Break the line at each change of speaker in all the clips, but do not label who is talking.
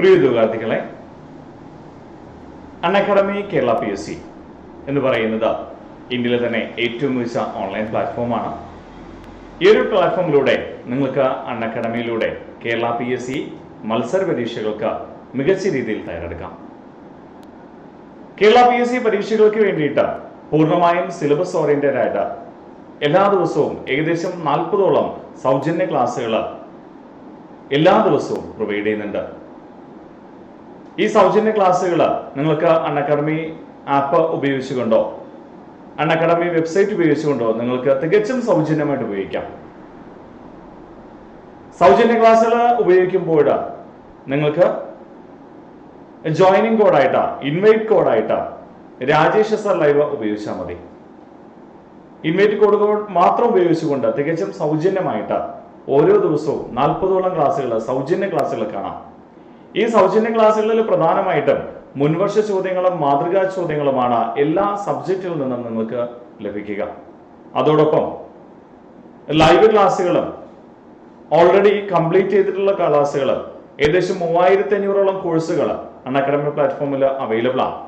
പ്രിയ ഉദ്യോഗാർത്ഥികളെ Unacademy Kerala P S C എന്ന് പറയുന്നത് ഇന്ത്യയിലെ തന്നെ ഏറ്റവും മികച്ച ഓൺലൈൻ പ്ലാറ്റ്ഫോമാണ് ഈ ഒരു പ്ലാറ്റ്ഫോമിലൂടെ നിങ്ങൾക്ക് അൺഅക്കാഡമിയിലൂടെ കേരള പി എസ് സി മത്സര പരീക്ഷകൾക്ക് മികച്ച രീതിയിൽ തയ്യാറെടുക്കാം. കേരള പി എസ് സി പരീക്ഷകൾക്ക് വേണ്ടിയിട്ട് പൂർണമായും സിലബസ് ഓറിയന്റഡ് ആയിട്ട് എല്ലാ ദിവസവും ഏകദേശം നാൽപ്പതോളം സൗജന്യ ക്ലാസ്സുകൾ എല്ലാ ദിവസവും പ്രൊവൈഡ് ചെയ്യുന്നുണ്ട്. ഈ സൗജന്യ ക്ലാസ്സുകൾ നിങ്ങൾക്ക് അൺഅക്കാഡമി ആപ്പ് ഉപയോഗിച്ചുകൊണ്ടോ അൺഅക്കാഡമി വെബ്സൈറ്റ് ഉപയോഗിച്ചുകൊണ്ടോ നിങ്ങൾക്ക് തികച്ചും സൗജന്യമായിട്ട് ഉപയോഗിക്കാം. സൗജന്യ ക്ലാസ്സുകൾ ഉപയോഗിക്കുമ്പോൾ നിങ്ങൾക്ക് ജോയിനിങ് കോഡായിട്ടാ ഇൻവൈറ്റ് കോഡായിട്ടാ രാജേഷ് സർ ലൈവ് ഉപയോഗിച്ചാൽ മതി. ഇൻവൈറ്റ് കോഡ് മാത്രം ഉപയോഗിച്ചുകൊണ്ട് തികച്ചും സൗജന്യമായിട്ട് ഓരോ ദിവസവും നാൽപ്പതോളം ക്ലാസ്സുകൾ സൗജന്യ ക്ലാസ്സുകൾ കാണാം. ഈ സൗജന്യ ക്ലാസ്സുകളിൽ പ്രധാനമായിട്ടും മുൻവർഷ ചോദ്യങ്ങളും മാതൃകാ ചോദ്യങ്ങളുമാണ് എല്ലാ സബ്ജക്റ്റിൽ നിന്നും നിങ്ങൾക്ക് ലഭിക്കുക. അതോടൊപ്പം ലൈവ് ക്ലാസ്സുകളും ഓൾറെഡി കംപ്ലീറ്റ് ചെയ്തിട്ടുള്ള ക്ലാസ്സുകൾ ഏകദേശം മൂവായിരത്തി അഞ്ഞൂറോളം കോഴ്സുകൾ അൺഅക്കാഡമി പ്ലാറ്റ്ഫോമിൽ അവൈലബിൾ ആണ്.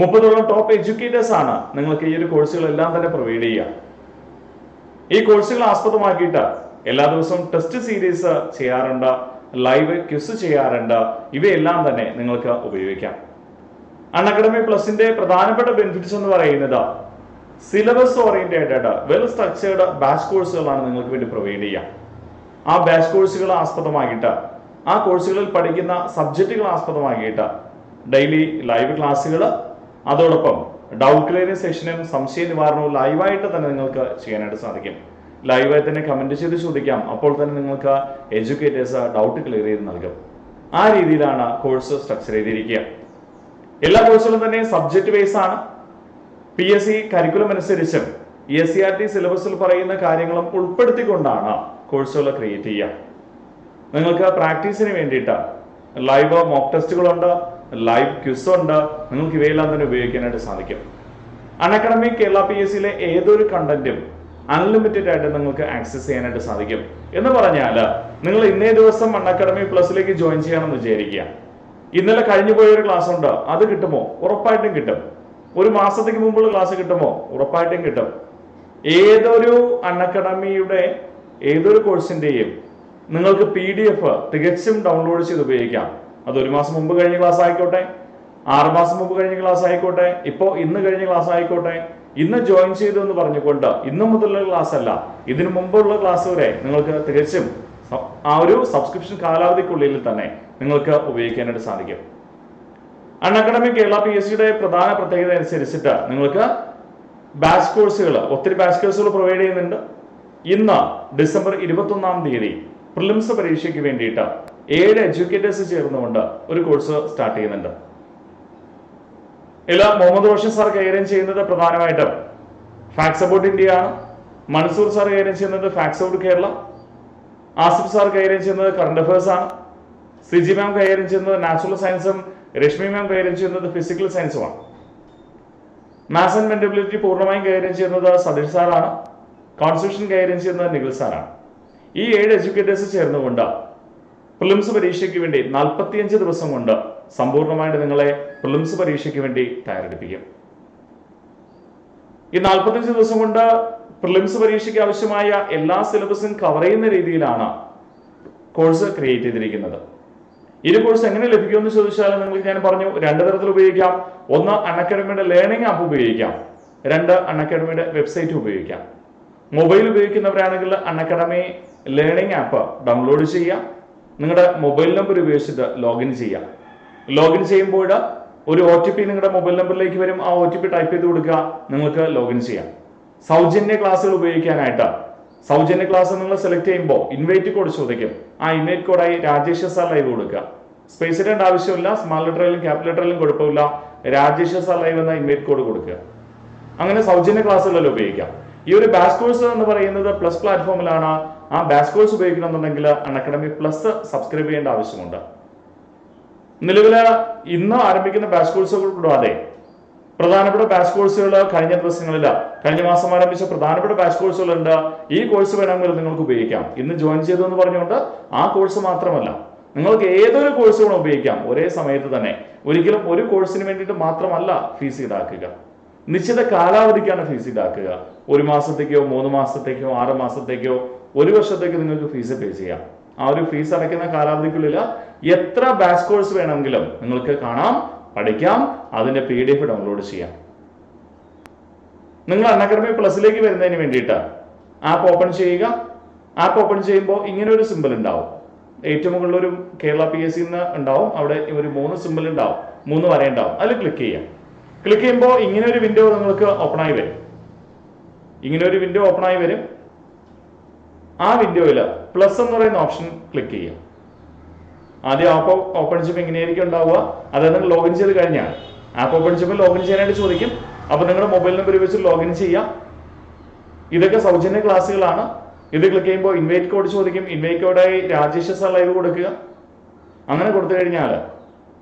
മുപ്പതോളം ടോപ്പ് എഡ്യൂക്കേറ്റേഴ്സ് ആണ് നിങ്ങൾക്ക് ഈ ഒരു കോഴ്സുകളെല്ലാം തന്നെ പ്രൊവൈഡ് ചെയ്യുക. ഈ കോഴ്സുകൾ ആസ്പദമാക്കിയിട്ട് എല്ലാ ദിവസവും ടെസ്റ്റ് സീരീസ് ചെയ്യാറുണ്ട്. ലൈവ് ക്വിസ് ചെയ്യാറുണ്ട്. ഇവയെല്ലാം തന്നെ നിങ്ങൾക്ക് ഉപയോഗിക്കാം. അൺ അക്കാഡമി പ്ലസിന്റെ പ്രധാനപ്പെട്ട ബെനിഫിറ്റ്സ് എന്ന് പറയുന്നത് syllabus oriented well structured batch കോഴ്സുകളാണ് നിങ്ങൾക്ക് വേണ്ടി പ്രൊവൈഡ് ചെയ്യുക. ആ ബാച്ച് കോഴ്സുകൾ ആസ്പദമാക്കിയിട്ട് ആ കോഴ്സുകളിൽ പഠിക്കുന്ന സബ്ജക്റ്റുകൾ ആസ്പദമാക്കിയിട്ട് ഡെയിലി ലൈവ് ക്ലാസ്സുകൾ അതോടൊപ്പം ഡൗട്ട് ക്ലിയറിംഗ് സെഷനും സംശയ നിവാരണവും ലൈവായിട്ട് തന്നെ നിങ്ങൾക്ക് ചെയ്യാനായിട്ട് സാധിക്കും. ലൈവായി തന്നെ കമന്റ് ചെയ്ത് ചോദിക്കാം. അപ്പോൾ തന്നെ നിങ്ങൾക്ക് എഡ്യൂക്കേറ്റേഴ്സ് ഡൗട്ട് ക്ലിയർ ചെയ്ത് നൽകും. ആ രീതിയിലാണ് കോഴ്സ് സ്ട്രക്ചർ ചെയ്തിരിക്കുക. എല്ലാ കോഴ്സുകളും തന്നെ സബ്ജക്ട് ബേസ് ആണ്. പി എസ് സി കരിക്കുലം അനുസരിച്ചും E S C R T സിലബസിൽ പറയുന്ന കാര്യങ്ങളും ഉൾപ്പെടുത്തിക്കൊണ്ടാണ് കോഴ്സുകൾ ക്രിയേറ്റ് ചെയ്യുക. നിങ്ങൾക്ക് പ്രാക്ടീസിന് വേണ്ടിയിട്ട് ലൈവ് മോക്ക് ടെസ്റ്റുകളുണ്ട് ലൈവ് ക്വിസ് ഉണ്ട്. നിങ്ങൾക്ക് ഇവയെല്ലാം തന്നെ ഉപയോഗിക്കാനായിട്ട് സാധിക്കും. അൺഅക്കാഡമി കേരള പി എസ് സിയിലെ ഏതൊരു കണ്ടന്റും അൺലിമിറ്റഡ് ആയിട്ട് നിങ്ങൾക്ക് ആക്സസ് ചെയ്യാനായിട്ട് സാധിക്കും. എന്ന് പറഞ്ഞാൽ നിങ്ങൾ ഇന്നേ ദിവസം അൺഅക്കാഡമി പ്ലസിലേക്ക് ജോയിൻ ചെയ്യണമെന്ന് വിചാരിക്കുക. ഇന്നലെ കഴിഞ്ഞു പോയൊരു ക്ലാസ് ഉണ്ട്. അത് കിട്ടുമോ? ഉറപ്പായിട്ടും കിട്ടും. ഒരു മാസത്തേക്ക് മുമ്പുള്ള ക്ലാസ് കിട്ടുമോ? ഉറപ്പായിട്ടും കിട്ടും. ഏതൊരു അൺ അക്കാഡമിയുടെ ഏതൊരു കോഴ്സിന്റെയും നിങ്ങൾക്ക് പി ഡി എഫ് തികച്ചും ഡൗൺലോഡ് ചെയ്ത് ഉപയോഗിക്കാം. അത് ഒരു മാസം മുമ്പ് കഴിഞ്ഞ ക്ലാസ് ആയിക്കോട്ടെ. ആറ് മാസം മുമ്പ് കഴിഞ്ഞ ക്ലാസ് ആയിക്കോട്ടെ. ഇപ്പോ ഇന്ന് കഴിഞ്ഞ ക്ലാസ് ആയിക്കോട്ടെ. ഇന്ന് ജോയിൻ ചെയ്തു എന്ന് പറഞ്ഞുകൊണ്ട് ഇന്നു മുതലുള്ള ക്ലാസ് അല്ല ഇതിനു മുമ്പുള്ള ക്ലാസ് വരെ നിങ്ങൾക്ക് തികച്ചും ആ ഒരു സബ്സ്ക്രിപ്ഷൻ കാലാവധിക്കുള്ളിൽ തന്നെ നിങ്ങൾക്ക് ഉപയോഗിക്കാനായിട്ട് സാധിക്കും. അൺഅക്കാഡമി കേരള പി എസ് സിയുടെ പ്രധാന പ്രത്യേകത അനുസരിച്ചിട്ട് നിങ്ങൾക്ക് ബാച്ച് കോഴ്സുകൾ ഒത്തിരി ബാച്ച് കോഴ്സുകൾ പ്രൊവൈഡ് ചെയ്യുന്നുണ്ട്. ഇന്ന് ഡിസംബർ ഇരുപത്തൊന്നാം തീയതി പ്രിലിംസ് പരീക്ഷയ്ക്ക് വേണ്ടിയിട്ട് ഏഴ് എഡ്യൂക്കേറ്റേഴ്സ് ചേർന്നുകൊണ്ട് ഒരു കോഴ്സ് സ്റ്റാർട്ട് ചെയ്യുന്നുണ്ട്. ഇതിൽ മുഹമ്മദ് റോഷൻ സാർ കൈകാര്യം ചെയ്യുന്നത് പ്രധാനമായിട്ടും ഫാക്സ് അബൌട്ട് ഇന്ത്യ ആണ്. മൻസൂർ സാർ കൈകാര്യം ചെയ്യുന്നത് facts about Kerala Asif sir കൈകാര്യം ചെയ്യുന്നത് കറണ്ട് അഫയേഴ്സ് ആണ്. സിജി മാം കൈകാര്യം ചെയ്യുന്നത് നാച്ചുറൽ സയൻസും രശ്മി മാം കൈകാര്യം ചെയ്യുന്നത് ഫിസിക്കൽ സയൻസുമാണ് മാത്സ് ആൻഡ് മെന്റബിലിറ്റി പൂർണമായും കൈകാര്യം ചെയ്യുന്നത് സതീഷ് സാറാണ് കോൺസ്റ്റിറ്റ്യൂഷൻ കൈകാര്യം ചെയ്യുന്നത് നിഖിൽ സാറാണ് ഈ ഏഴ് എഡ്യൂക്കേറ്റേഴ്സ് ചേർന്നുകൊണ്ട് പ്രിലിംസ് പരീക്ഷയ്ക്ക് വേണ്ടി നാൽപ്പത്തിയഞ്ച് ദിവസം കൊണ്ട് സമ്പൂർണമായിട്ട് നിങ്ങളെ പ്രിലിംസ് പരീക്ഷയ്ക്ക് വേണ്ടി തയ്യാറെടുപ്പിക്കും. ഈ നാൽപ്പത്തഞ്ച് ദിവസം കൊണ്ട് പ്രിലിംസ് പരീക്ഷയ്ക്ക് ആവശ്യമായ എല്ലാ സിലബസും കവർ ചെയ്യുന്ന രീതിയിലാണ് കോഴ്സ് ക്രിയേറ്റ് ചെയ്തിരിക്കുന്നത്. ഈ കോഴ്സ് എങ്ങനെ ലഭിക്കുമെന്ന് ചോദിച്ചാൽ നിങ്ങൾക്ക് ഞാൻ പറഞ്ഞു രണ്ട് തരത്തിൽ ഉപയോഗിക്കാം. ഒന്ന് അൺഅക്കാഡമിയുടെ ലേണിംഗ് ആപ്പ് ഉപയോഗിക്കാം. രണ്ട് അൺഅക്കാഡമിയുടെ വെബ്സൈറ്റ് ഉപയോഗിക്കാം. മൊബൈൽ ഉപയോഗിക്കുന്നവരാണെങ്കിൽ അൺഅക്കാഡമി ലേണിംഗ് ആപ്പ് ഡൗൺലോഡ് ചെയ്യുക. നിങ്ങളുടെ മൊബൈൽ നമ്പർ ഉപയോഗിച്ചിട്ട് ലോഗിൻ ചെയ്യാം ലോഗിൻ ചെയ്യുമ്പോൾ ഒരു ഒ ടി പി നിങ്ങളുടെ മൊബൈൽ നമ്പറിലേക്ക് വരും. ആ ഒ ടി പി ടൈപ്പ് ചെയ്ത് കൊടുക്കുക. നിങ്ങൾക്ക് ലോഗിൻ ചെയ്യാം. സൗജന്യ ക്ലാസ്സുകൾ ഉപയോഗിക്കാനായിട്ട്. സൗജന്യ ക്ലാസ് നിങ്ങൾ സെലക്ട് ചെയ്യുമ്പോൾ ഇൻവൈറ്റ് കോഡ് ചോദിക്കും. ആ ഇൻവൈറ്റ് കോഡായി രാജേഷ് സാർ ലൈവ് കൊടുക്കുക. സ്പേസ് ഇടേണ്ട ആവശ്യമില്ല. സ്മാൾ ലെറ്ററിലും ക്യാപിറ്റൽ ലെറ്ററിലും കുഴപ്പമില്ല. രാജേഷ് സാർ ലൈവ് എന്ന ഇൻവൈറ്റ് കോഡ് കൊടുക്കുക. അങ്ങനെ സൗജന്യ ക്ലാസ്സുകളിൽ ഉപയോഗിക്കാം. ഈ ഒരു ബാസ് കോഴ്സ് എന്ന് പറയുന്നത് പ്ലസ് പ്ലാറ്റ്ഫോമിലാണ് ആ ബാസ് കോഴ്സ് ഉപയോഗിക്കണമെന്നുണ്ടെങ്കിൽ അൺഅക്കാഡമി പ്ലസ് സബ്സ്ക്രൈബ് ചെയ്യേണ്ട ആവശ്യമുണ്ട്. നിലവിൽ ഇന്ന് ആരംഭിക്കുന്ന ബാച്ച് കോഴ്സുകൾ കൂടാതെ പ്രധാനപ്പെട്ട ബാച്ച് കോഴ്സുകൾ കഴിഞ്ഞ ദിവസങ്ങളിൽ കഴിഞ്ഞ മാസം ആരംഭിച്ച പ്രധാനപ്പെട്ട ബാച്ച് കോഴ്സുകളുണ്ട് ഈ കോഴ്സ് വേണമെങ്കിൽ നിങ്ങൾക്ക് ഉപയോഗിക്കാം. ഇന്ന് ജോയിൻ ചെയ്തു എന്ന് പറഞ്ഞുകൊണ്ട് ആ കോഴ്സ് മാത്രമല്ല നിങ്ങൾക്ക് ഏതൊരു കോഴ്സ് വേണം ഉപയോഗിക്കാം. ഒരേ സമയത്ത് തന്നെ. ഒരിക്കലും ഒരു കോഴ്സിന് വേണ്ടിയിട്ട് മാത്രമല്ല ഫീസ് ഈടാക്കുക. നിശ്ചിത കാലാവധിക്കാണ് ഫീസ് ഈടാക്കുക. ഒരു മാസത്തേക്കോ മൂന്ന് മാസത്തേക്കോ ആറ് മാസത്തേക്കോ ഒരു വർഷത്തേക്ക് നിങ്ങൾക്ക് ഫീസ് പേ ചെയ്യാം. ആ ഒരു ഫീസ് അടയ്ക്കുന്ന കാലാവധിക്കുള്ളിൽ എത്ര ബാച്ച് കോഴ്സ് വേണമെങ്കിലും നിങ്ങൾക്ക് കാണാം പഠിക്കാം അതിന്റെ പി ഡി എഫ് ഡൗൺലോഡ് ചെയ്യാം. നിങ്ങൾ അണ്ണാക്കഡമി പ്ലസിലേക്ക് വരുന്നതിന് വേണ്ടിയിട്ട് ആപ്പ് ഓപ്പൺ ചെയ്യുക. ആപ്പ് ഓപ്പൺ ചെയ്യുമ്പോൾ ഇങ്ങനെ ഒരു സിമ്പിൾ ഉണ്ടാവും. ഏറ്റവും മുകളിൽ ഒരു കേരള പി എസ് സി ഉണ്ടാവും അവിടെ ഒരു മൂന്ന് സിമ്പിൾ ഉണ്ടാവും മൂന്ന് വര ഉണ്ടാവും. അതിൽ ക്ലിക്ക് ചെയ്യാം ക്ലിക്ക് ചെയ്യുമ്പോൾ ഇങ്ങനെ ഒരു വിൻഡോ നിങ്ങൾക്ക് ഓപ്പൺ ആയി വരും. ഇങ്ങനെ ഒരു വിൻഡോ ഓപ്പൺ ആയി വരും. ആ വിൻഡോയിൽ പ്ലസ് എന്ന് പറയുന്ന ഓപ്ഷൻ ക്ലിക്ക് ചെയ്യുക. ആദ്യം ആപ്പ് ഓപ്പൺ ചെയ്യുമ്പോൾ എങ്ങനെയായിരിക്കും ഉണ്ടാവുക? അതായത് നിങ്ങൾ ലോഗിൻ ചെയ്ത് കഴിഞ്ഞാൽ ആപ്പ് ഓപ്പൺ ചെയ്യുമ്പോൾ ലോഗിൻ ചെയ്യാനായിട്ട് ചോദിക്കും. അപ്പോൾ നിങ്ങളുടെ മൊബൈൽ നമ്പർ ഉപയോഗിച്ച് ലോഗിൻ ചെയ്യാം ഇതൊക്കെ സൗജന്യ ക്ലാസ്സുകളാണ്. ഇത് ക്ലിക്ക് ചെയ്യുമ്പോൾ ഇൻവൈറ്റ് കോഡ് ചോദിക്കും. ഇൻവൈറ്റ് കോഡായി രാജേഷ് സാർ ലൈവ് കൊടുക്കുക. അങ്ങനെ കൊടുത്തു കഴിഞ്ഞാൽ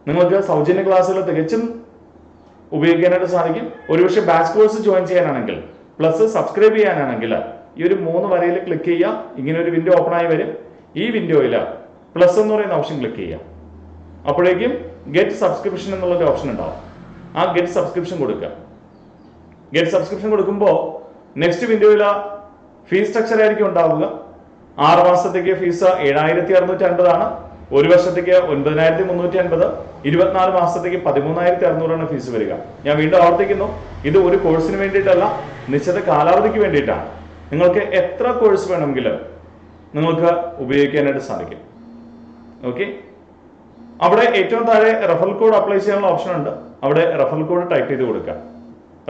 നിങ്ങൾക്ക് സൗജന്യ ക്ലാസ്സുകൾ തികച്ചും ഉപയോഗിക്കാനായിട്ട് സാധിക്കും. ഒരുപക്ഷെ ബാച്ച് കോഴ്സ് ജോയിൻ ചെയ്യാനാണെങ്കിൽ പ്ലസ് സബ്സ്ക്രൈബ് ചെയ്യാനാണെങ്കിൽ ഈ ഒരു മൂന്ന് വരയിൽ ക്ലിക്ക് ചെയ്യുക. ഇങ്ങനെ ഒരു വിൻഡോ ഓപ്പൺ ആയി വരും. ഈ വിൻഡോയിൽ പ്ലസ് എന്ന് പറയുന്ന ഓപ്ഷൻ ക്ലിക്ക് ചെയ്യുക. അപ്പോഴേക്കും ഗെറ്റ് സബ്സ്ക്രിപ്ഷൻ എന്നുള്ളൊരു ഓപ്ഷൻ ഉണ്ടാവും. ആ ഗെറ്റ് സബ്സ്ക്രിപ്ഷൻ കൊടുക്കുക. ഗെറ്റ് സബ്സ്ക്രിപ്ഷൻ കൊടുക്കുമ്പോൾ നെക്സ്റ്റ് വിൻഡോയിൽ ഫീസ് സ്ട്രക്ചർ ആയിരിക്കും ഉണ്ടാവുക. ആറ് മാസത്തേക്ക് ഫീസ് ഏഴായിരത്തി അറുന്നൂറ്റി അൻപതാണ് ഒരു വർഷത്തേക്ക് ഒൻപതിനായിരത്തി മുന്നൂറ്റി അൻപത് ഇരുപത്തിനാല് മാസത്തേക്ക് പതിമൂന്നായിരത്തി അറുന്നൂറാണ് ഫീസ് വരിക. ഞാൻ വീണ്ടും ആവർത്തിക്കുന്നു. ഇത് ഒരു കോഴ്സിന് വേണ്ടിയിട്ടല്ല നിശ്ചിത കാലാവധിക്ക് വേണ്ടിയിട്ടാണ്. നിങ്ങൾക്ക് എത്ര കോഴ്സ് വേണമെങ്കിലും നിങ്ങൾക്ക് ഉപയോഗിക്കാനായിട്ട് സാധിക്കും. ഓക്കെ അവിടെ ഏറ്റവും താഴെ റഫൽ കോഡ് അപ്ലൈ ചെയ്യാനുള്ള ഓപ്ഷൻ ഉണ്ട്. അവിടെ റഫൽ കോഡ് ടൈപ്പ് ചെയ്ത് കൊടുക്കുക.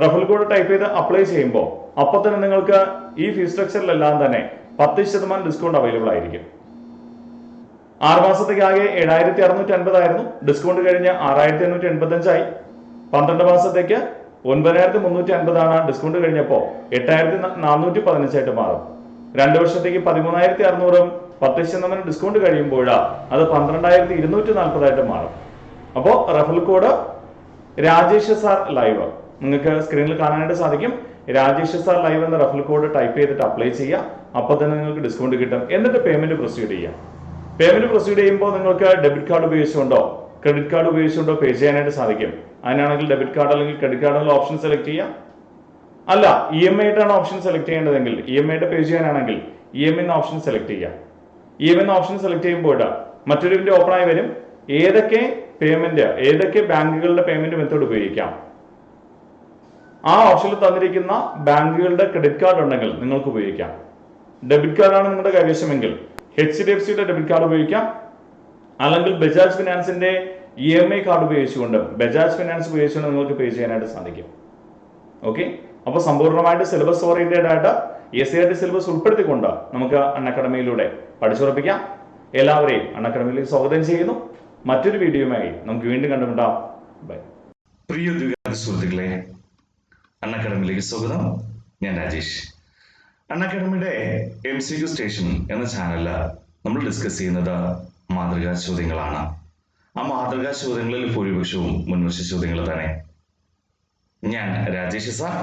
റഫൽ കോഡ് ടൈപ്പ് ചെയ്ത് അപ്ലൈ ചെയ്യുമ്പോൾ അപ്പൊ തന്നെ നിങ്ങൾക്ക് ഈ ഫീസ് സ്ട്രക്ചറിലെല്ലാം തന്നെ പത്ത് ശതമാനം ഡിസ്കൗണ്ട് അവൈലബിൾ ആയിരിക്കും. ആറ് മാസത്തേക്ക് ആകെ ഏഴായിരത്തി അറുന്നൂറ്റി അൻപതായിരുന്നു. ഡിസ്കൗണ്ട് കഴിഞ്ഞ് ആറായിരത്തി എണ്ണൂറ്റി എൺപത്തി അഞ്ചായി പന്ത്രണ്ട് മാസത്തേക്ക് ഒൻപതിനായിരത്തി മുന്നൂറ്റി അൻപതാണ് ഡിസ്കൗണ്ട് കഴിഞ്ഞപ്പോൾ എട്ടായിരത്തി നാനൂറ്റി പതിനഞ്ചായിട്ട് മാറും. രണ്ട് വർഷത്തേക്ക് പതിമൂന്നായിരത്തി അറുന്നൂറും പത്ത് ശതമാനം ഡിസ്കൗണ്ട് കഴിയുമ്പോഴാ അത് പന്ത്രണ്ടായിരത്തി ഇരുന്നൂറ്റി നാൽപ്പതായിട്ട് മാറും. അപ്പോൾ referral code Rajesh sir live നിങ്ങൾക്ക് സ്ക്രീനിൽ കാണാനായിട്ട് സാധിക്കും. രാജേഷ് സാർ ലൈവ് എന്ന റഫൽ കോഡ് ടൈപ്പ് ചെയ്തിട്ട് അപ്ലൈ ചെയ്യുക. അപ്പോൾ തന്നെ നിങ്ങൾക്ക് ഡിസ്കൗണ്ട് കിട്ടും. എന്നിട്ട് പേയ്മെന്റ് പ്രൊസീഡ് ചെയ്യാം പേയ്മെന്റ് പ്രൊസീഡ് ചെയ്യുമ്പോൾ നിങ്ങൾക്ക് ഡെബിറ്റ് കാർഡ് ഉപയോഗിച്ചുകൊണ്ടോ ക്രെഡിറ്റ് കാർഡ് ഉപയോഗിച്ചുകൊണ്ടോ പേ ചെയ്യാനായിട്ട് സാധിക്കും. അതിനാണെങ്കിൽ ഡെബിറ്റ് കാർഡ് അല്ലെങ്കിൽ ക്രെഡിറ്റ് കാർഡ് ഓപ്ഷൻ സെലക്ട് ചെയ്യാം. അല്ല ഇ എം ഐ ആയിട്ടാണ് ഓപ്ഷൻ സെലക്ട് ചെയ്യേണ്ടതെങ്കിൽ ഇ എം ഐയുടെ പേ ചെയ്യാനാണെങ്കിൽ ഇ എം എന്ന ഓപ്ഷൻ സെലക്ട് ചെയ്യാം. ഇ എം എന്ന ഓപ്ഷൻ സെലക്ട് ചെയ്യുമ്പോൾ മറ്റൊരു വിൻഡോ ഓപ്പൺ ആയി വരും. ഏതൊക്കെ പേയ്മെന്റ് ഏതൊക്കെ ബാങ്കുകളുടെ പേയ്മെന്റ് മെത്തേഡ് ഉപയോഗിക്കാം? ആ ഓപ്ഷനിൽ തന്നിരിക്കുന്ന ബാങ്കുകളുടെ ക്രെഡിറ്റ് കാർഡ് ഉണ്ടെങ്കിൽ നിങ്ങൾക്ക് ഉപയോഗിക്കാം. ഡെബിറ്റ് കാർഡാണ് നിങ്ങളുടെ കൈവശമെങ്കിൽ എച്ച് ഡി എഫ് സിയുടെ ഡെബിറ്റ് കാർഡ് ഉപയോഗിക്കാം. അല്ലെങ്കിൽ ബജാജ് ഫിനാൻസിന്റെ ഇ എം ഐ കാർഡ് ഉപയോഗിച്ചുകൊണ്ട് ബജാജ് ഫിനാൻസ് ഉപയോഗിച്ചുകൊണ്ട് നിങ്ങൾക്ക് പേ ചെയ്യാനായിട്ട് സാധിക്കും. ഓക്കെ അപ്പോൾ സമ്പൂർണമായിട്ട് സിലബസ് ഓറിയന്റഡ് ആയിട്ട് S C R T syllabus ഉൾപ്പെടുത്തിക്കൊണ്ട് നമുക്ക് അൺഅക്കാഡമിയിലൂടെ പഠിച്ചുറപ്പിക്കാം. എല്ലാവരെയും അൺഅക്കാഡമിയിലേക്ക് സ്വാഗതം ചെയ്യുന്നു. മറ്റൊരു വീഡിയോയുമായി നമുക്ക് വീണ്ടും കണ്ടുമുട്ടാം. ബൈ
പ്രിയ സുഹൃത്തുക്കളെ അൺഅക്കാഡമിയിലേക്ക് സ്വാഗതം. ഞാൻ രാജേഷ്. അൺഅക്കാഡമിയുടെ എം സി സ്റ്റേഷൻ എന്ന ചാനലിൽ നമ്മൾ ഡിസ്കസ് ചെയ്യുന്നത് മാതൃകാ ചോദ്യങ്ങളാണ് ആ മാതൃകാ ചോദ്യങ്ങളിൽ ഭൂരിപക്ഷവും മുൻവർഷ ചോദ്യങ്ങൾ തന്നെ. ഞാൻ രാജേഷ് സാർ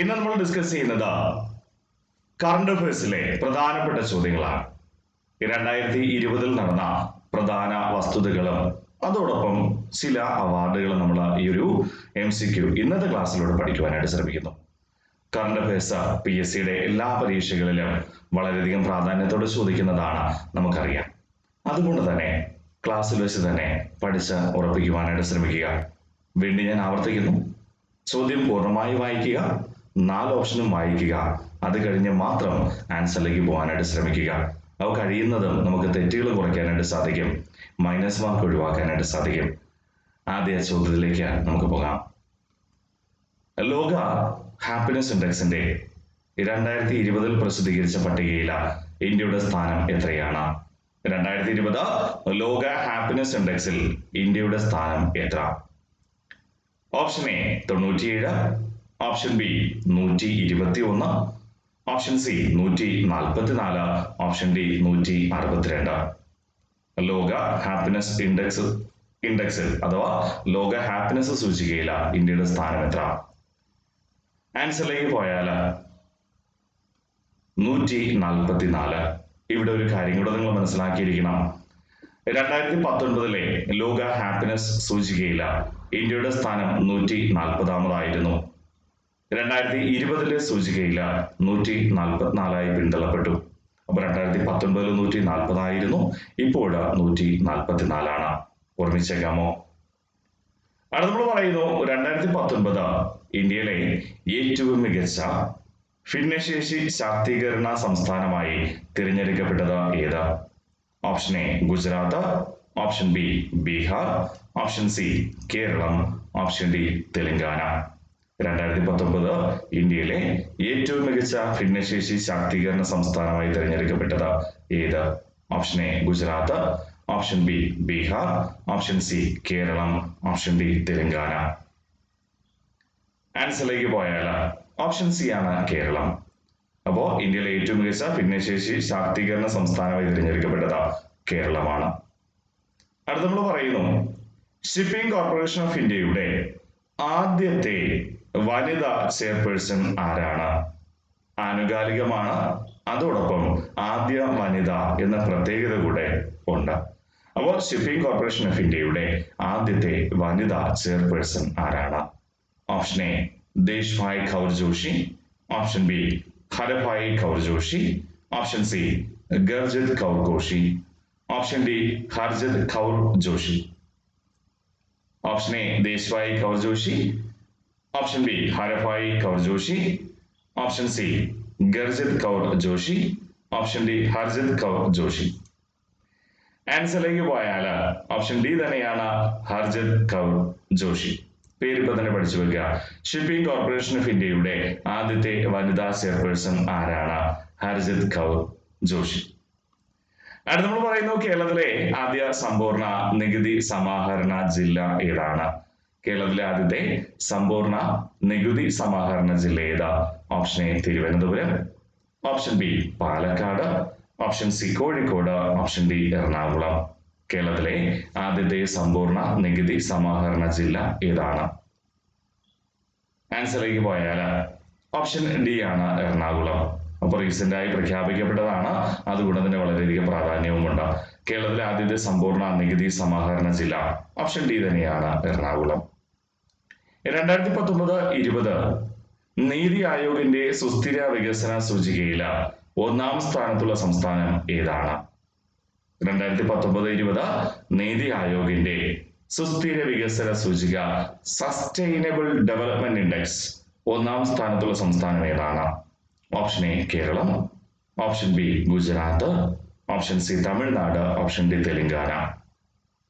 ഇന്ന് നമ്മൾ ഡിസ്കസ് ചെയ്യുന്നത് കറണ്ട് അഫയേഴ്സിലെ പ്രധാനപ്പെട്ട ചോദ്യങ്ങളാണ്. രണ്ടായിരത്തി ഇരുപതിൽ നടന്ന പ്രധാന വസ്തുതകളും അതോടൊപ്പം ചില അവാർഡുകൾ നമ്മൾ ഈ ഒരു എം സി ക്യു ഇന്നത്തെ ക്ലാസ്സിലൂടെ പഠിക്കുവാനായിട്ട് ശ്രമിക്കുന്നു. കറണ്ട് അഫയേഴ്സ് പി എസ് സിയുടെ എല്ലാ പരീക്ഷകളിലും വളരെയധികം പ്രാധാന്യത്തോടെ ചോദിക്കുന്നതാണ് നമുക്കറിയാം. അതുകൊണ്ട് തന്നെ ക്ലാസ്സിൽ വെച്ച് തന്നെ പഠിച്ച് ഉറപ്പിക്കുവാനായിട്ട് ശ്രമിക്കുക. വീണ്ടും ഞാൻ ആവർത്തിക്കുന്നു. ചോദ്യം പൂർണമായി വായിക്കുക. നാല് ഓപ്ഷനും വായിക്കുക. അത് കഴിഞ്ഞ് മാത്രം ആൻസറിലേക്ക് പോകാനായിട്ട് ശ്രമിക്കുക. അവ കഴിയുന്നതും നമുക്ക് തെറ്റുകൾ കുറയ്ക്കാനായിട്ട് സാധിക്കും. മൈനസ് മാർക്ക് ഒഴിവാക്കാനായിട്ട് സാധിക്കും. ആദ്യ ചോദ്യത്തിലേക്ക് നമുക്ക് പോകാം. ലോക ഹാപ്പിനെസ് ഇൻഡെക്സിന്റെ രണ്ടായിരത്തി ഇരുപതിൽ പ്രസിദ്ധീകരിച്ച പട്ടികയിൽ ഇന്ത്യയുടെ സ്ഥാനം എത്രയാണ്? രണ്ടായിരത്തി ഇരുപത് ലോക ഹാപ്പിനെസ് ഇൻഡെക്സിൽ ഇന്ത്യയുടെ സ്ഥാനം എത്ര? ഓപ്ഷൻ എ തൊണ്ണൂറ്റിയേഴ് ഓപ്ഷൻ ബി നൂറ്റി ഇരുപത്തി ഒന്ന് ഓപ്ഷൻ സി നൂറ്റി നാൽപ്പത്തിനാല് ഓപ്ഷൻ ഡി നൂറ്റി അറുപത്തിരണ്ട് ലോക ഹാപ്പിനെസ് ഇൻഡെക്സ് ഇൻഡെക്സിൽ അഥവാ ലോക ഹാപ്പിനെസ് സൂചികയില ഇന്ത്യയുടെ സ്ഥാനം എത്ര? ആൻസറിലേക്ക് പോയാൽ നൂറ്റി നാൽപ്പത്തിനാല് ഇവിടെ ഒരു കാര്യം കൂടെ നിങ്ങൾ മനസ്സിലാക്കിയിരിക്കണം. രണ്ടായിരത്തി പത്തൊൻപതിലെ ലോക ഹാപ്പിനെസ് സൂചികയിൽ ഇന്ത്യയുടെ സ്ഥാനം നൂറ്റി നാൽപ്പതാമതായിരുന്നു രണ്ടായിരത്തി ഇരുപതിലെ സൂചികയിൽ നൂറ്റി നാൽപ്പത്തിനാലായി പിന്തള്ളപ്പെട്ടു. അപ്പൊ രണ്ടായിരത്തി പത്തൊൻപതിൽ നൂറ്റി നാൽപ്പതായിരുന്നു ഇപ്പോൾ നൂറ്റി നാൽപ്പത്തിനാലാണ് ഓർമ്മിച്ചേക്കാമോ? അവിടെ നമ്മൾ പറയുന്നു രണ്ടായിരത്തി പത്തൊൻപത് ഇന്ത്യയിലെ ഏറ്റവും മികച്ച ഭിന്നശേഷി ശാക്തീകരണ സംസ്ഥാനമായി തിരഞ്ഞെടുക്കപ്പെട്ടത് ഏത്? Option A Gujarat. Option B Bihar. Option C Keralam. Option D Telangana. രണ്ടായിരത്തി പത്തൊമ്പത് ഇന്ത്യയിലെ ഏറ്റവും മികച്ച ഭിന്നശേഷി ശാക്തീകരണ സംസ്ഥാനമായി തിരഞ്ഞെടുക്കപ്പെട്ടത് ഏത്? Option A Gujarat. Option B Bihar. Option C Keralam. Option D Telangana. ആൻസറിലേക്ക് പോയാൽ ഓപ്ഷൻ സി ആണ് കേരളം. അപ്പോൾ ഇന്ത്യയിലെ ഏറ്റവും മികച്ച ഭിന്നശേഷി ശാക്തീകരണ സംസ്ഥാനമായി തിരഞ്ഞെടുക്കപ്പെട്ടത് കേരളമാണ്. അടുത്ത നമ്മൾ പറയുന്നു ഷിപ്പിംഗ് കോർപ്പറേഷൻ ഓഫ് ഇന്ത്യയുടെ ആദ്യത്തെ വനിതാ ചെയർപേഴ്സൺ ആരാണ്? ആനുകാലികമാണ് അതോടൊപ്പം ആദ്യ വനിത എന്ന പ്രത്യേകത കൂടെ ഉണ്ട്. അപ്പോൾ ഷിപ്പിംഗ് കോർപ്പറേഷൻ ഓഫ് ഇന്ത്യയുടെ ആദ്യത്തെ വനിതാ ചെയർപേഴ്സൺ ആരാണ്? Option A Deshbhai Kaur Joshi option B Harabhai Kaur Joshi option C Garjit Kaur Ghoshi option D Harjit Kaur Joshi option A Deshbhai Kaur Joshi option B Harabhai Kaur Joshi option C Garjit Kaur Joshi option D Harjit Kaur Joshi ആൻസറിലേക്ക് പോയാൽ option D തന്നെയാണ് ഹർജിത് കൗർ ജോഷി. പേരിപ്പോ തന്നെ പഠിച്ചു വെക്കുക. Shipping corporation of ഇന്ത്യയുടെ ആദ്യത്തെ വനിതാ chairperson ആരാണ്? ഹർജിത് കൗർ ജോഷി. അടുത്ത നമ്മൾ പറയുന്നു കേരളത്തിലെ ആദ്യ സമ്പൂർണ നികുതി സമാഹരണ ജില്ല ഏതാണ്? കേരളത്തിലെ ആദ്യത്തെ സമ്പൂർണ നികുതി സമാഹരണ ജില്ല ഏതാ? Option A Thiruvananthapuram option B Palakkad option C Kozhikode option D Ernakulam. കേരളത്തിലെ ആദ്യത്തെ സമ്പൂർണ നികുതി സമാഹരണ ജില്ല ഏതാണ്? ആൻസറിലേക്ക് പോയാൽ ഓപ്ഷൻ ഡി ആണ് എറണാകുളം. അപ്പൊ റീസെന്റ് പ്രഖ്യാപിക്കപ്പെട്ടതാണ്. അതുകൊണ്ട് തന്നെ വളരെയധികം പ്രാധാന്യവുമുണ്ട്. കേരളത്തിലെ ആദ്യത്തെ സമ്പൂർണ നികുതി സമാഹരണ ജില്ല ഓപ്ഷൻ ഡി തന്നെയാണ് എറണാകുളം. രണ്ടായിരത്തി പത്തൊമ്പത് ഇരുപത് നീതി ആയോഗിന്റെ സുസ്ഥിര വികസന സൂചികയിൽ ഒന്നാം സ്ഥാനത്തുള്ള സംസ്ഥാനം ഏതാണ്? രണ്ടായിരത്തി പത്തൊമ്പത് ഇരുപത് നീതി ആയോഗിന്റെ സുസ്ഥിര വികസന സൂചിക സസ്റ്റൈനബിൾ ഡെവലപ്മെന്റ് ഇൻഡെക്സ് ഒന്നാം സ്ഥാനത്തുള്ള സംസ്ഥാനം ഏതാണ്? Option A Keralam. Option B Gujarat. Option C Tamil Nadu. Option D Telangana.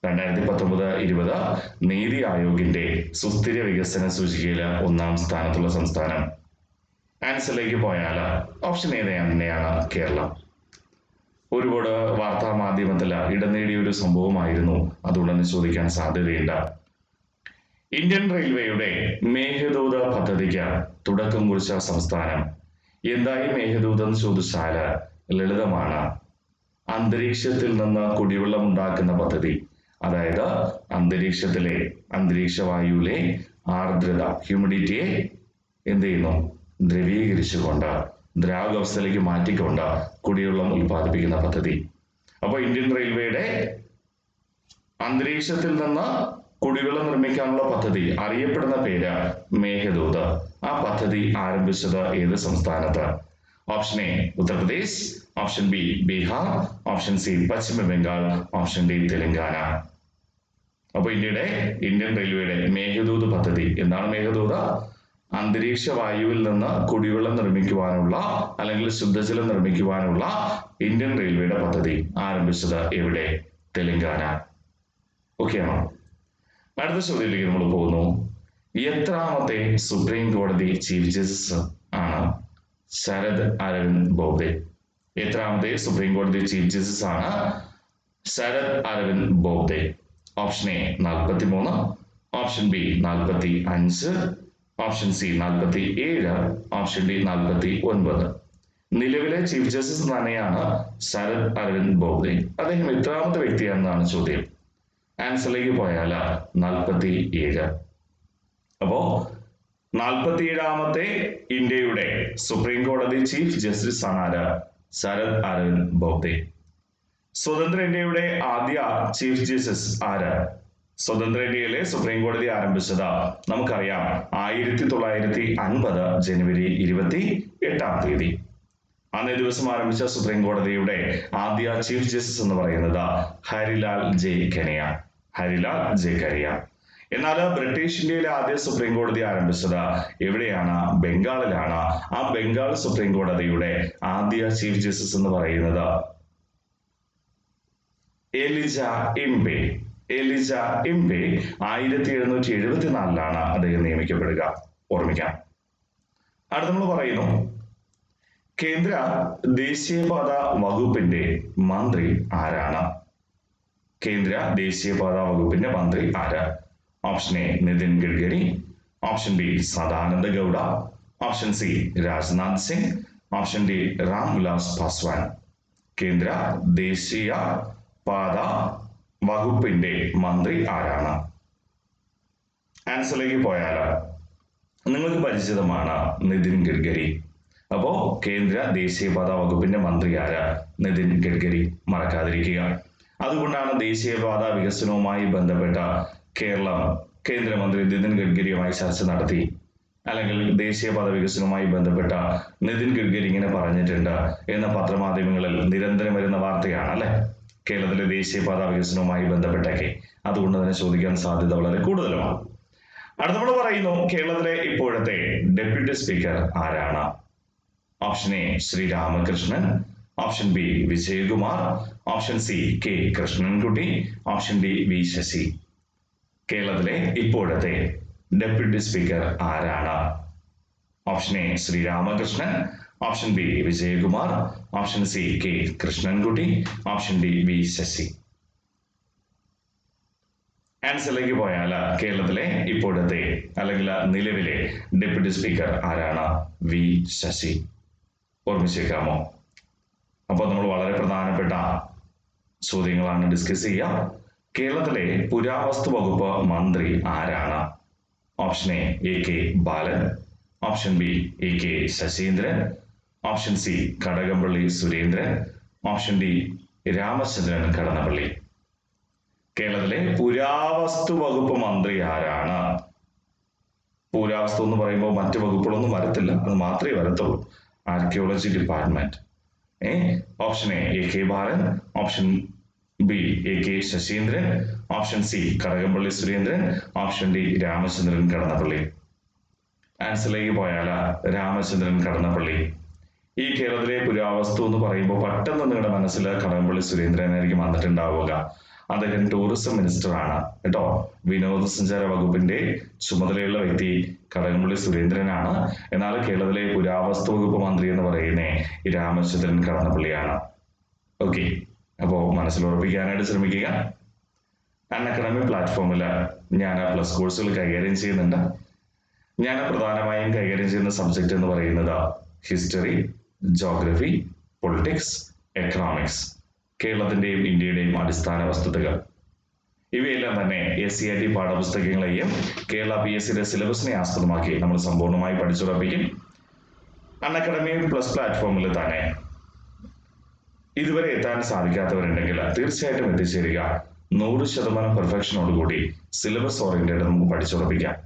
രണ്ടായിരത്തി പത്തൊമ്പത് ഇരുപത് നീതി ആയോഗിന്റെ സുസ്ഥിര വികസന സൂചികയിൽ ഒന്നാം സ്ഥാനത്തുള്ള സംസ്ഥാനം. ആൻസറിലേക്ക് പോയാൽ ഓപ്ഷൻ എ തന്നെയാണ് കേരളം. ഒരുപാട് വാർത്താ മാധ്യമത്തിൽ ഇടം നേടിയ ഒരു സംഭവമായിരുന്നു. അതുകൊണ്ട് തന്നെ ചോദിക്കാൻ സാധ്യതയുണ്ട് ഇന്ത്യൻ റെയിൽവേയുടെ മേഘദൂത പദ്ധതിക്ക് തുടക്കം കുറിച്ച സംസ്ഥാനം. എന്തായി മേഘദൂതം എന്ന് ചോദിച്ചാൽ ലളിതമാണ്. അന്തരീക്ഷത്തിൽ നിന്ന് കുടിവെള്ളം ഉണ്ടാക്കുന്ന പദ്ധതി. അതായത് അന്തരീക്ഷത്തിലെ അന്തരീക്ഷ വായുവിലെ ആർദ്രത ഹ്യൂമിഡിറ്റിയെ എന്ത് ചെയ്യുന്നു? ദ്രവീകരിച്ചുകൊണ്ട് ദ്രാവകാവസ്ഥയിലേക്ക് മാറ്റിക്കൊണ്ട് കുടിവെള്ളം ഉൽപ്പാദിപ്പിക്കുന്ന പദ്ധതി. അപ്പൊ ഇന്ത്യൻ റെയിൽവേയുടെ അന്തരീക്ഷത്തിൽ നിന്ന് കുടിവെള്ളം നിർമ്മിക്കാനുള്ള പദ്ധതി അറിയപ്പെടുന്ന പേര് മേഘദൂത്. ആ പദ്ധതി ആരംഭിച്ചത് ഏത് സംസ്ഥാനത്ത്? Option A Uttar Pradesh option B Bihar option C Paschim Bengal option D Telangana. അപ്പൊ ഇന്ത്യയുടെ ഇന്ത്യൻ റെയിൽവേയുടെ മേഘദൂത് പദ്ധതി. എന്താണ് മേഘദൂത്? അന്തരീക്ഷ വായുവിൽ നിന്ന് കുടിവെള്ളം നിർമ്മിക്കുവാനുള്ള അല്ലെങ്കിൽ ശുദ്ധജലം നിർമ്മിക്കുവാനുള്ള ഇന്ത്യൻ റെയിൽവേയുടെ പദ്ധതി ആരംഭിച്ചത് എവിടെ? തെലങ്കാന. ഓക്കെയാണോ അടുത്ത ചോദ്യത്തിലേക്ക് നമ്മൾ പോകുന്നു. എത്രാമത്തെ സുപ്രീം കോടതി ചീഫ് ജസ്റ്റിസ് ആണ് ശരത് അരവിന്ദ് ബോബ്ഡെ. എത്രാമത്തെ സുപ്രീം കോടതി ചീഫ് ജസ്റ്റിസ് ആണ് ശരത് അരവിന്ദ് ബോബ്ഡെ. ഓപ്ഷൻ എ നാൽപ്പത്തി മൂന്ന് ഓപ്ഷൻ ബി നാൽപ്പത്തി അഞ്ച് ഓപ്ഷൻ സി നാൽപ്പത്തി ഏഴ് ഓപ്ഷൻ ഡി നാൽപ്പത്തി ഒൻപത്. നിലവിലെ ചീഫ് ജസ്റ്റിസ് തന്നെയാണ് ശരത് അരവിന്ദ് ബോബ്ഡെ അദ്ദേഹം എത്രാമത്തെ വ്യക്തിയാണെന്നാണ് ചോദ്യം. ആൻസറിലേക്ക് പോയാൽ നാൽപ്പത്തി ഏഴ്. അപ്പോ നാൽപ്പത്തി ഏഴാമത്തെ ഇന്ത്യയുടെ സുപ്രീം കോടതി ചീഫ് ജസ്റ്റിസ് ആണ് ആര്? ശരത് അരവിന്ദ് ബോബ്ഡെ സ്വതന്ത്ര ഇന്ത്യയുടെ ആദ്യ ചീഫ് ജസ്റ്റിസ് ആര്? സ്വതന്ത്ര ഇന്ത്യയിലെ സുപ്രീം കോടതി ആരംഭിച്ചത് നമുക്കറിയാം ആയിരത്തി തൊള്ളായിരത്തി അൻപത് ജനുവരി ഇരുപത്തി എട്ടാം തീയതി. അന്നേ ദിവസം ആരംഭിച്ച സുപ്രീം കോടതിയുടെ ആദ്യ ചീഫ് ജസ്റ്റിസ് എന്ന് പറയുന്നത് ഹരിലാൽ ജെ ഖനിയ ഹരിലാൽ ജെ ഖനിയ. എന്നാൽ ബ്രിട്ടീഷ് ഇന്ത്യയിലെ ആദ്യ സുപ്രീം കോടതി ആരംഭിച്ചത് എവിടെയാണ്? ബംഗാളിലാണ്. ആ ബംഗാൾ സുപ്രീം കോടതിയുടെ ആദ്യ ചീഫ് ജസ്റ്റിസ് എന്ന് പറയുന്നത് എലിജ ഇംബെ എലിജ എംപെ ആയിരത്തി എഴുന്നൂറ്റി എഴുപത്തിനാലിലാണ് അദ്ദേഹം നിയമിക്കപ്പെടുക. ഓർമ്മിക്കാം. അടുത്ത നമ്മൾ പറയുന്നു. കേന്ദ്ര ദേശീയപാത വകുപ്പിന്റെ മന്ത്രി ആരാണ്? കേന്ദ്ര ദേശീയപാത വകുപ്പിന്റെ മന്ത്രി ആര്? Option A Nitin Gadkari. Option B Sadananda Gowda. Option C Rajnath Singh. Option D Ram Vilas Paswan. കേന്ദ്ര ദേശീയ പാത വകുപ്പിന്റെ മന്ത്രി ആരാണ്? ആൻസറിലേക്ക് പോയാലോ നിങ്ങൾക്ക് പരിചിതമാണ് നിതിൻ ഗഡ്കരി. അപ്പോ കേന്ദ്ര ദേശീയപാത വകുപ്പിന്റെ മന്ത്രി ആരാ? നിതിൻ ഗഡ്കരി. മറക്കാതിരിക്കുക. അതുകൊണ്ടാണ് ദേശീയപാത വികസനവുമായി ബന്ധപ്പെട്ട കേരളം കേന്ദ്രമന്ത്രി നിതിൻ ഗഡ്കരിയുമായി ചർച്ച നടത്തി. അല്ലെങ്കിൽ ദേശീയപാത വികസനവുമായി ബന്ധപ്പെട്ട നിതിൻ ഗഡ്കരി ഇങ്ങനെ പറഞ്ഞിട്ടുണ്ട് എന്ന പത്രമാധ്യമങ്ങളിൽ നിരന്തരം വരുന്ന വാർത്തയാണ് അല്ലെ? കേരളത്തിലെ ദേശീയപാത വികസനവുമായി ബന്ധപ്പെട്ടൊക്കെ അതുകൊണ്ട് തന്നെ ചോദിക്കാൻ സാധ്യത വളരെ കൂടുതലുമാണ്. അടുത്ത നമ്മൾ പറയുന്നു കേരളത്തിലെ ഇപ്പോഴത്തെ ഡെപ്യൂട്ടി സ്പീക്കർ ആരാണ്? Option A Sree Ramakrishnan. Option B Vijayakumar. Option C K Krishnankutty. Option D V Sasi. കേരളത്തിലെ ഇപ്പോഴത്തെ ഡെപ്യൂട്ടി സ്പീക്കർ ആരാണ്? Option A Sreeramakrishnan option B Vijayakumar option C K Krishnankutty option D V Sasi. ആൻസറിലേക്ക് പോയാൽ കേരളത്തിലെ ഇപ്പോഴത്തെ അല്ലെങ്കിൽ നിലവിലെ deputy speaker ആരാണ്? V Sasi. ഓർമ്മിച്ചേക്കാമോ? അപ്പോൾ നമ്മൾ വളരെ പ്രധാനപ്പെട്ട ചോദ്യങ്ങളാണ് ഡിസ്കസ് ചെയ്യുക. കേരളത്തിലെ പുരാവസ്തു വകുപ്പ് മന്ത്രി ആരാണ്? Option A A K Balan option B A K Saseendran option C Kadakampally Surendran. Option D Ramachandran Kadannappally. കേരളത്തിലെ പുരാവസ്തു വകുപ്പ് മന്ത്രി ആരാണ്? പുരാവസ്തു എന്ന് പറയുമ്പോൾ മറ്റു വകുപ്പുകളൊന്നും വരത്തില്ല. അത് മാത്രമേ വരത്തുള്ളൂ. ആർക്കിയോളജി ഡിപ്പാർട്ട്മെന്റ് ഏ? Option A A K Balan. Option B A K Saseendran. Option C Kadakampally Surendran. Option D Ramachandran Kadannappally. ആൻസറിലേക്ക് പോയാലാ രാമചന്ദ്രൻ കടന്നപ്പള്ളി. ഈ കേരളത്തിലെ പുരാവസ്തു എന്ന് പറയുമ്പോൾ പെട്ടെന്ന് നിങ്ങളുടെ മനസ്സിൽ കടകംപള്ളി സുരേന്ദ്രനായിരിക്കും വന്നിട്ടുണ്ടാവുക. അദ്ദേഹം ടൂറിസം മിനിസ്റ്റർ ആണ്. കേട്ടോ? വിനോദസഞ്ചാര വകുപ്പിന്റെ ചുമതലയുള്ള വ്യക്തി കടകംപള്ളി സുരേന്ദ്രനാണ്. എന്നാൽ കേരളത്തിലെ പുരാവസ്തു വകുപ്പ് മന്ത്രി എന്ന് പറയുന്നത് രാമചന്ദ്രൻ കടന്നപ്പള്ളിയാണ്. ഓക്കെ. അപ്പോൾ മനസ്സിൽ ഉറപ്പിക്കാനായിട്ട് ശ്രമിക്കുക. അൺ അക്കാഡമി പ്ലാറ്റ്ഫോമിൽ ഞാൻ പ്ലസ് കോഴ്സുകൾ കൈകാര്യം ചെയ്യുന്നുണ്ട്. ഞാൻ പ്രധാനമായും കൈകാര്യം ചെയ്യുന്ന സബ്ജക്റ്റ് എന്ന് പറയുന്നത് ഹിസ്റ്ററി ജോഗ്രഫി പൊളിറ്റിക്സ് എക്കണോമിക്സ് കേരളത്തിന്റെയും ഇന്ത്യയുടെയും അടിസ്ഥാന വസ്തുതകൾ. ഇവയെല്ലാം തന്നെ എസ് സി ഐ ടി പാഠപുസ്തകങ്ങളെയും കേരള പി എസ് സിയുടെ സിലബസിനെ ആസ്പദമാക്കി നമ്മൾ സമ്പൂർണമായി പഠിച്ചുറപ്പിക്കും. അൺ അക്കാഡമി പ്ലസ് പ്ലാറ്റ്ഫോമിൽ തന്നെ ഇതുവരെ എത്താൻ സാധിക്കാത്തവരുണ്ടെങ്കിൽ തീർച്ചയായിട്ടും എത്തിച്ചേരുക. നൂറ് ശതമാനം പെർഫെക്ഷനോടുകൂടി സിലബസ് ഓറിയന്റഡ് നമുക്ക് പഠിച്ചുറപ്പിക്കാം.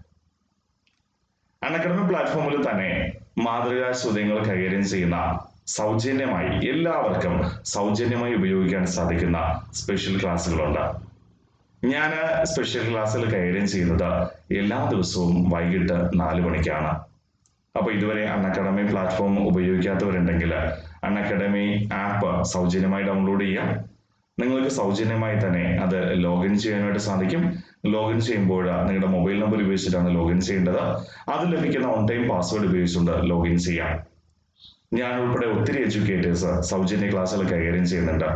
അൺ അക്കാഡമി പ്ലാറ്റ്ഫോമിൽ തന്നെ മാതൃകാ ചോദ്യങ്ങൾ കൈകാര്യം ചെയ്യുന്ന സൗജന്യമായി എല്ലാവർക്കും സൗജന്യമായി ഉപയോഗിക്കാൻ സാധിക്കുന്ന സ്പെഷ്യൽ ക്ലാസ്സുകളുണ്ട് ഞാൻ സ്പെഷ്യൽ ക്ലാസ്സിൽ കൈകാര്യം ചെയ്യുന്നത് എല്ലാ ദിവസവും വൈകിട്ട് നാല് മണിക്കാണ്. അപ്പൊ ഇതുവരെ അൺ അക്കാഡമി പ്ലാറ്റ്ഫോം ഉപയോഗിക്കാത്തവരുണ്ടെങ്കിൽ അൺ അക്കാഡമി ആപ്പ് സൗജന്യമായി ഡൗൺലോഡ് ചെയ്യാം. നിങ്ങൾക്ക് സൗജന്യമായി തന്നെ അത് ലോഗിൻ ചെയ്യാനായിട്ട് സാധിക്കും. ലോഗിൻ ചെയ്യുമ്പോൾ നിങ്ങളുടെ മൊബൈൽ നമ്പർ ഉപയോഗിച്ചിട്ടാണ് ലോഗിൻ ചെയ്യേണ്ടത്. അത് ലഭിക്കുന്ന ഓൺ ടൈം പാസ്വേഡ് ഉപയോഗിച്ചുകൊണ്ട് ലോഗിൻ ചെയ്യാം. ഞാൻ ഉൾപ്പെടെ ഒത്തിരി എഡ്യൂക്കേറ്റേഴ്സ് സൗജന്യ ക്ലാസ്സുകൾ കൈകാര്യം ചെയ്യുന്നുണ്ട്.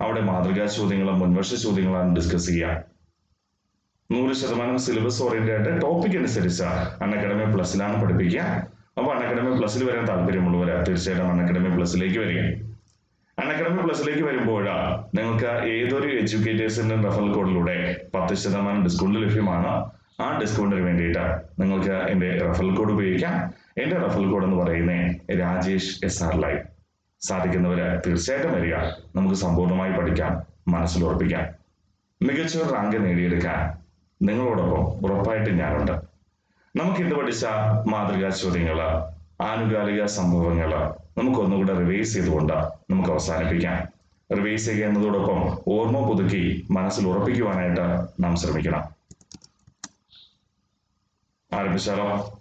അവിടെ മാതൃകാ ചോദ്യങ്ങളും മുൻവർഷ ചോദ്യങ്ങളാണ് ഡിസ്കസ് ചെയ്യുക നൂറ് ശതമാനം സിലബസ് ഓറിയന്റഡ് ആയിട്ട് ടോപ്പിക് അനുസരിച്ച് അൺ അക്കാഡമി പ്ലസിലാണ് പഠിപ്പിക്കുക. അപ്പോൾ അൺ അക്കാഡമി പ്ലസിൽ വരാൻ താല്പര്യമുള്ളവർ തീർച്ചയായിട്ടും അൺ അക്കാഡമി പ്ലസിലേക്ക് വരിക. അൺ അക്കാഡമി പ്ലസിലേക്ക് വരുമ്പോഴാണ് നിങ്ങൾക്ക് ഏതൊരു എഡ്യൂക്കേറ്റേഴ്സിന്റെ റെഫറൽ കോഡിലൂടെ പത്ത് ശതമാനം ഡിസ്കൗണ്ട് ലഭ്യമാണ്. ആ ഡിസ്കൗണ്ടിന് വേണ്ടിയിട്ട് നിങ്ങൾക്ക് എന്റെ റെഫറൽ കോഡ് ഉപയോഗിക്കാം. എന്റെ റെഫറൽ കോഡ് എന്ന് പറയുന്നത് രാജേഷ് എസ് ആർ ലൈവ് സാധിക്കുന്നവര് തീർച്ചയായിട്ടും വരിക. നമുക്ക് സമ്പൂർണമായി പഠിക്കാം മനസ്സിൽ ഉറപ്പിക്കാം മികച്ച ഒരു റാങ്ക് നേടിയെടുക്കാൻ നിങ്ങളോടൊപ്പം ഉറപ്പായിട്ടും ഞാനുണ്ട്. നമുക്ക് ഇന്ന് പഠിച്ച മാതൃകാ ചോദ്യങ്ങൾ ആനുകാലിക സംഭവങ്ങൾ നമുക്ക് ഒന്നുകൂടെ റിവൈസ് ചെയ്തുകൊണ്ട് നമുക്ക് അവസാനിപ്പിക്കാം. റിവൈസ് ചെയ്യുക എന്നതോടൊപ്പം ഓർമ്മ പുതുക്കി മനസ്സിൽ ഉറപ്പിക്കുവാനായിട്ട് നാം ശ്രമിക്കണം. ആരംഭിച്ചാലോ?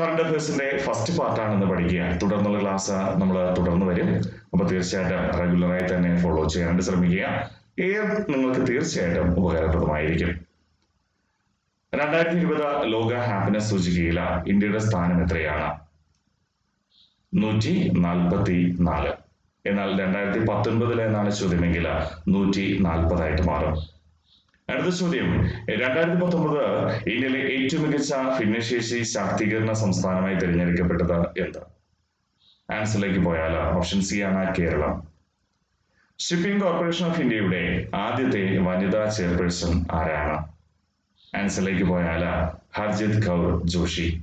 കറണ്ട് അഫയേഴ്സിന്റെ ഫസ്റ്റ് പാർട്ടാണ് ഇന്ന് പഠിക്കുക. തുടർന്നുള്ള ക്ലാസ് നമ്മൾ തുടർന്ന് വരും. അപ്പൊ തീർച്ചയായിട്ടും റെഗുലറായി തന്നെ ഫോളോ ചെയ്യാനായിട്ട് ശ്രമിക്കുക. ഏത് നിങ്ങൾക്ക് തീർച്ചയായിട്ടും ഉപകാരപ്രദമായിരിക്കും. രണ്ടായിരത്തി ഇരുപത് ലോക ഹാപ്പിനെസ് സൂചികയിൽ ഇന്ത്യയുടെ സ്ഥാനം എത്രയാണ്? നൂറ്റി നാൽപ്പത്തി നാല്. എന്നാൽ രണ്ടായിരത്തി പത്തൊൻപതിൽ എന്നാണ് ചോദ്യമെങ്കിൽ നൂറ്റി നാൽപ്പതായിട്ട് മാറും. അടുത്ത ചോദ്യം. രണ്ടായിരത്തി പത്തൊമ്പത് ഇന്ത്യയിലെ ഏറ്റവും മികച്ച ഭിന്നശേഷി ശാക്തീകരണ സംസ്ഥാനമായി തിരഞ്ഞെടുക്കപ്പെട്ടത് എന്ത്? ആൻസറിലേക്ക് പോയാൽ ഓപ്ഷൻ സി ആണ് കേരളം. ഷിപ്പിംഗ് കോർപ്പറേഷൻ ഓഫ് ഇന്ത്യയുടെ ആദ്യത്തെ വനിതാ ചെയർപേഴ്സൺ ആരാണ്? ആൻസറിലേക്ക് പോയാൽ ഹർജിത് കൗർ ജോഷി.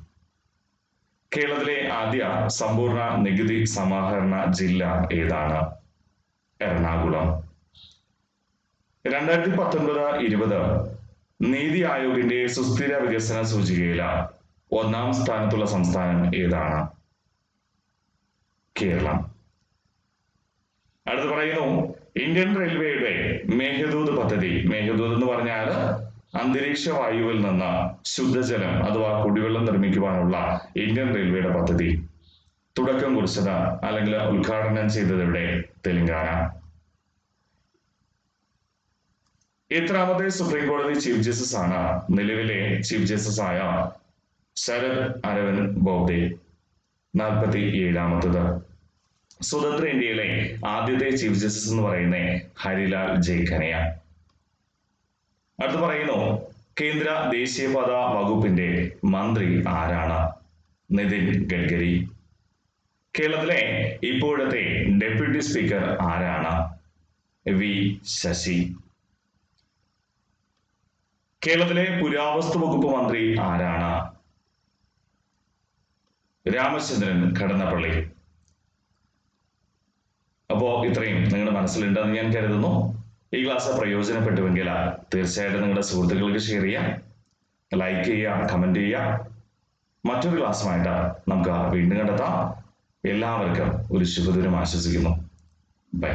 കേരളത്തിലെ ആദ്യ സമ്പൂർണ നികുതി സമാഹരണ ജില്ല ഏതാണ്? എറണാകുളം. രണ്ടായിരത്തി പത്തൊൻപത് ഇരുപത് നീതി ആയോഗിന്റെ സുസ്ഥിര വികസന സൂചികയില ഒന്നാം സ്ഥാനത്തുള്ള സംസ്ഥാനം ഏതാണ്? കേരളം. അടുത്ത് പറയുന്നു ഇന്ത്യൻ റെയിൽവേയുടെ മേഘദൂത് പദ്ധതി. മേഘദൂത് എന്ന് പറഞ്ഞാൽ അന്തരീക്ഷ വായുവിൽ നിന്ന് ശുദ്ധജലം അഥവാ കുടിവെള്ളം നിർമ്മിക്കുവാനുള്ള ഇന്ത്യൻ റെയിൽവേയുടെ പദ്ധതി. തുടക്കം കുറിച്ചത് അല്ലെങ്കിൽ ഉദ്ഘാടനം ചെയ്തത് ഇവിടെ തെലങ്കാന. എത്രാമത്തെ സുപ്രീം കോടതി ചീഫ് ജസ്റ്റിസ് ആണ് നിലവിലെ ചീഫ് ജസ്റ്റിസ് ആയ ശരത് അരവിന്ദ് ബോബ്ഡെ നാൽപ്പത്തി ഏഴാമത്തത് സ്വതന്ത്ര ഇന്ത്യയിലെ ആദ്യത്തെ ചീഫ് ജസ്റ്റിസ് എന്ന് പറയുന്നത് ഹരിലാൽ ജയ്ഖനയ അടുത്ത് പറയുന്നു കേന്ദ്ര ദേശീയപാത വകുപ്പിന്റെ മന്ത്രി ആരാണ്? നിതിൻ ഗഡ്കരി. കേരളത്തിലെ ഇപ്പോഴത്തെ ഡെപ്യൂട്ടി സ്പീക്കർ ആരാണ്? വി ശശി. കേരളത്തിലെ പുരാവസ്തു വകുപ്പ് മന്ത്രി ആരാണ്? രാമചന്ദ്രൻ കടന്നപ്പള്ളി. അപ്പോ ഇത്രയും നിങ്ങളുടെ മനസ്സിലുണ്ടെന്ന് ഞാൻ കരുതുന്നു. ഈ ക്ലാസ് പ്രയോജനപ്പെട്ടുവെങ്കിൽ തീർച്ചയായിട്ടും നിങ്ങളുടെ സുഹൃത്തുക്കൾക്ക് ഷെയർ ചെയ്യാം ലൈക്ക് ചെയ്യുക കമന്റ് ചെയ്യുക. മറ്റൊരു ക്ലാസ്സുമായിട്ട് നമുക്ക് വീണ്ടും കണ്ടെത്താം. എല്ലാവർക്കും ഒരു ശുഭദിനം ആശംസിക്കുന്നു. ബൈ